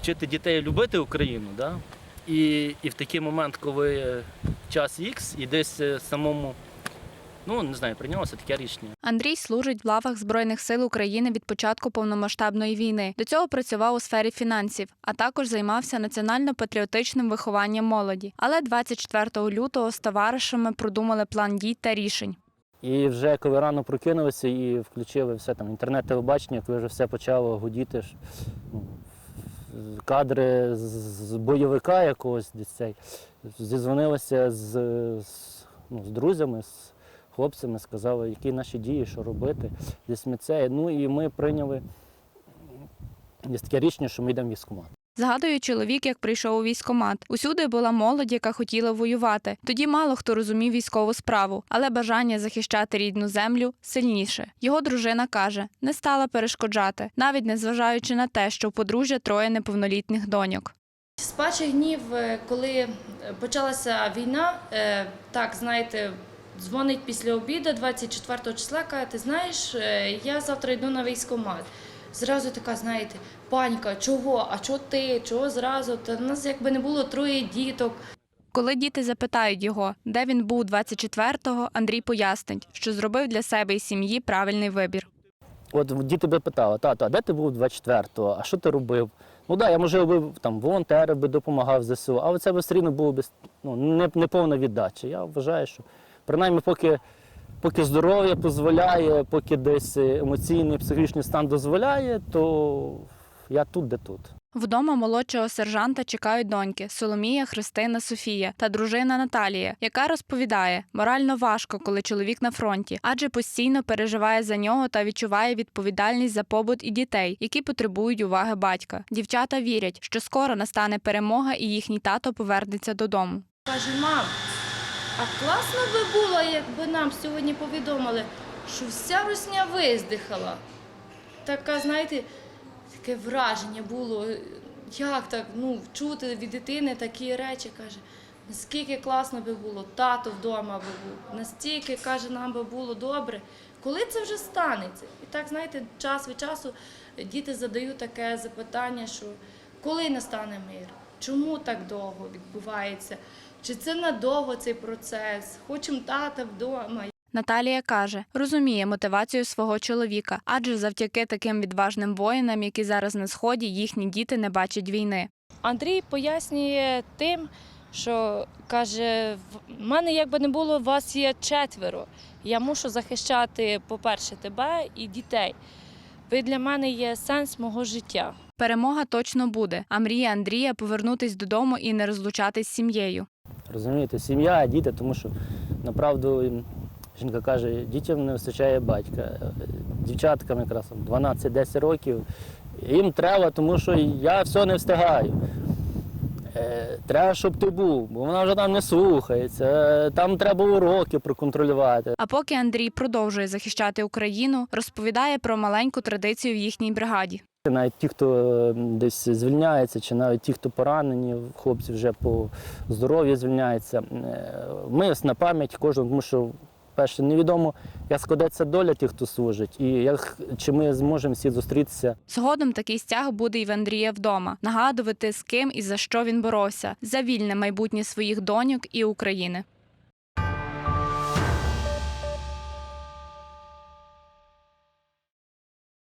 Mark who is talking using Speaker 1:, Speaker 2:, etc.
Speaker 1: вчити дітей любити Україну. Да? І, і в такий момент, коли час Х, і десь е, самому, ну не знаю, прийнялося таке рішення.
Speaker 2: Андрій служить в лавах Збройних сил України від початку повномасштабної війни. До цього працював у сфері фінансів, а також займався національно-патріотичним вихованням молоді. Але 24 лютого з товаришами продумали план дій та рішень.
Speaker 1: І вже коли рано прокинулися і включили все там інтернет телебачення, коли вже все почало гудіти. Кадри з- бойовика якогось десь цей. Зізвонилися з, з, ну, з друзями, з хлопцями, сказали, які наші дії, що робити. Десь ми це. Ну і ми прийняли десь таке рішення, що ми йдемо в військкомат.
Speaker 2: Згадує чоловік, як прийшов у військкомат. Усюди була молодь, яка хотіла воювати. Тоді мало хто розумів військову справу, але бажання захищати рідну землю сильніше. Його дружина каже, не стала перешкоджати, навіть незважаючи на те, що подружжя троє неповнолітніх доньок.
Speaker 3: З перших днів, е, коли е, почалася війна, е, так знаєте, дзвонить після обіду, 24 числа, каже, ти знаєш, я завтра йду на військкомат. Зразу така, знаєте, паніка, чого? А чого ти? Чого зразу? Та в нас якби не було троє діток.
Speaker 2: Коли діти запитають його, де він був 24-го, Андрій пояснить, що зробив для себе і сім'ї правильний вибір.
Speaker 1: От діти би питали, тато, а де ти був 24-го, а що ти робив? Ну так, да, я може би там волонтери би допомагав ЗСУ, але це все рівно було б ну, не, не віддача. Я вважаю, що принаймні поки, поки здоров'я дозволяє, поки десь емоційний, психічний стан дозволяє, то я тут, де тут.
Speaker 2: Вдома молодшого сержанта чекають доньки Соломія, Христина, Софія та дружина Наталія, яка розповідає, морально важко, коли чоловік на фронті, адже постійно переживає за нього та відчуває відповідальність за побут і дітей, які потребують уваги батька. Дівчата вірять, що скоро настане перемога і їхній тато повернеться додому.
Speaker 3: Каже, мам, а класно би було, якби нам сьогодні повідомили, що вся русня виздихала. Така, знаєте, таке враження було, як так ну, чути від дитини такі речі, каже, наскільки класно би було, тато вдома би був, настільки, каже, нам би було добре. Коли це вже станеться? І так, знаєте, час від часу діти задають таке запитання, що коли настане мир? Чому так довго відбувається? Чи це надовго цей процес? Хочемо тата вдома.
Speaker 2: Наталія каже, розуміє мотивацію свого чоловіка, адже завдяки таким відважним воїнам, які зараз на сході, їхні діти не бачать війни.
Speaker 3: Андрій пояснює тим, що каже: в мене якби не було, вас є четверо. Я мушу захищати, по-перше, тебе і дітей. Ви для мене є сенс мого життя.
Speaker 2: Перемога точно буде. А мрія Андрія повернутись додому і не розлучатись з сім'єю.
Speaker 1: Розумієте, сім'я, діти, тому що направду жінка каже, дітям не вистачає батька. Е, Дівчаткам якраз 12-10 років. Їм треба, тому що я все не встигаю. Е, Треба, щоб ти був, бо вона вже там не слухається. Е, Там треба уроки проконтролювати.
Speaker 2: А поки Андрій продовжує захищати Україну, розповідає про маленьку традицію в їхній бригаді.
Speaker 1: Навіть ті, хто е, десь звільняється, чи навіть ті, хто поранені, хлопці вже по здоров'ю звільняються. е, Ми на пам'ять кожного, тому що перше невідомо, як складеться доля тих, хто служить, і як чи ми зможемо всі зустрітися.
Speaker 2: Згодом такий стяг буде і в Андрія вдома, нагадувати з ким і за що він боровся за вільне майбутнє своїх доньок і України.